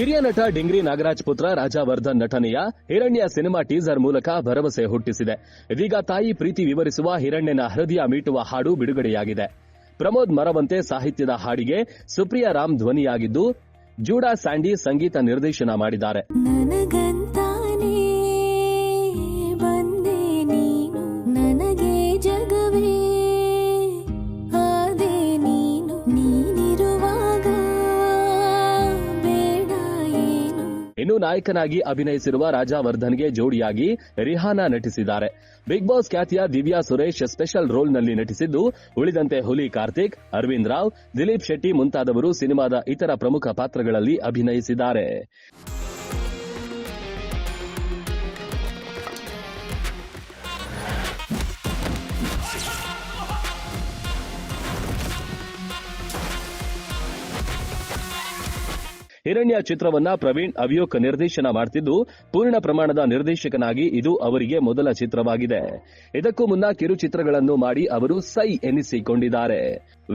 ನಟ ಡಿಂಗ್ರಿ ನಾಗರಾಜ್ ಪುತ್ರ ರಾಜಾವರ್ಧನ್ ನಟನೆಯ ಹಿರಣ್ಯ ಸಿನಿಮಾ ಟೀಸರ್ ಮೂಲಕ ಭರವಸೆ ಹುಟ್ಟಿಸಿದೆ. ಇದೀಗ ತಾಯಿ ಪ್ರೀತಿ ವಿವರಿಸುವ ಹಿರಣ್ಯನ ಹೃದಯ ಮೀಟುವ ಹಾಡು ಬಿಡುಗಡೆಯಾಗಿದೆ. ಪ್ರಮೋದ್ ಮರವಂತೆ ಸಾಹಿತ್ಯದ ಹಾಡಿಗೆ ಸುಪ್ರಿಯಾ ರಾಮ್ ಧ್ವನಿಯಾಗಿದ್ದು, ಜೂಡಾ ಸ್ಯಾಂಡಿ ಸಂಗೀತ ನಿರ್ದೇಶನ ಮಾಡಿದ್ದಾರೆ. ಇನ್ನು ನಾಯಕನಾಗಿ ಅಭಿನಯಿಸಿರುವ ರಾಜಾವರ್ಧನ್ಗೆ ಜೋಡಿಯಾಗಿ ರಿಹಾನಾ ನಟಿಸಿದ್ದಾರೆ. ಬಿಗ್ ಬಾಸ್ ಖ್ಯಾತಿಯ ದಿವ್ಯಾ ಸುರೇಶ್ ಸ್ಪೆಷಲ್ ರೋಲ್ನಲ್ಲಿ ನಟಿಸಿದ್ದು, ಉಳಿದಂತೆ ಹುಲಿ ಕಾರ್ತಿಕ್, ಅರವಿಂದ್ ರಾವ್, ದಿಲೀಪ್ ಶೆಟ್ಟಿ ಮುಂತಾದವರು ಸಿನಿಮಾದ ಇತರ ಪ್ರಮುಖ ಪಾತ್ರಗಳಲ್ಲಿ ಅಭಿನಯಿಸಿದ್ದಾರೆ. ಹಿರಣ್ಯ ಚಿತ್ರವನ್ನ ಪ್ರವೀಣ್ ಅವಿಯೋಕ್ ನಿರ್ದೇಶನ ಮಾಡ್ತಿದ್ದು ಪೂರ್ಣ ಪ್ರಮಾಣದ ನಿರ್ದೇಶಕನಾಗಿ ಇದು ಅವರಿಗೆ ಮೊದಲ ಚಿತ್ರವಾಗಿದೆ. ಇದಕ್ಕೂ ಮುನ್ನ ಕಿರುಚಿತ್ರಗಳನ್ನು ಮಾಡಿ ಅವರು ಸೈ ಎನಿಸಿಕೊಂಡಿದ್ದಾರೆ.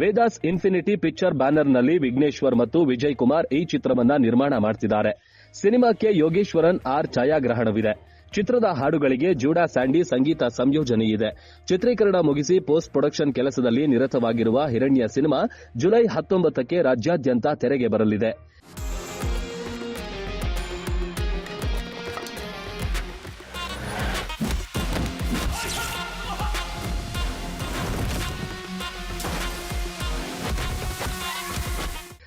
ವೇದಾಸ್ ಇನ್ಫಿನಿಟಿ ಪಿಕ್ಚರ್ ಬ್ಯಾನರ್ನಲ್ಲಿ ವಿಘ್ನೇಶ್ವರ್ ಮತ್ತು ವಿಜಯ್ ಕುಮಾರ್ ಈ ಚಿತ್ರವನ್ನ ನಿರ್ಮಾಣ ಮಾಡ್ತಿದ್ದಾರೆ. ಸಿನಿಮಾಕ್ಕೆ ಯೋಗೇಶ್ವರನ್ ಆರ್ ಛಾಯಾಗ್ರಹಣವಿದೆ. ಚಿತ್ರದ ಹಾಡುಗಳಿಗೆ ಜೂಡಾ ಸ್ಯಾಂಡಿ ಸಂಗೀತ ಸಂಯೋಜನೆ ಇದೆ. ಚಿತ್ರೀಕರಣ ಮುಗಿಸಿ ಪೋಸ್ಟ್ ಪ್ರೊಡಕ್ಷನ್ ಕೆಲಸದಲ್ಲಿ ನಿರತವಾಗಿರುವ ಹಿರಣ್ಯ ಸಿನಿಮಾ ಜುಲೈ ಹತ್ತೊಂಬತ್ತಕ್ಕೆ ರಾಜ್ಯಾದ್ಯಂತ ತೆರೆಗೆ ಬರಲಿದೆ.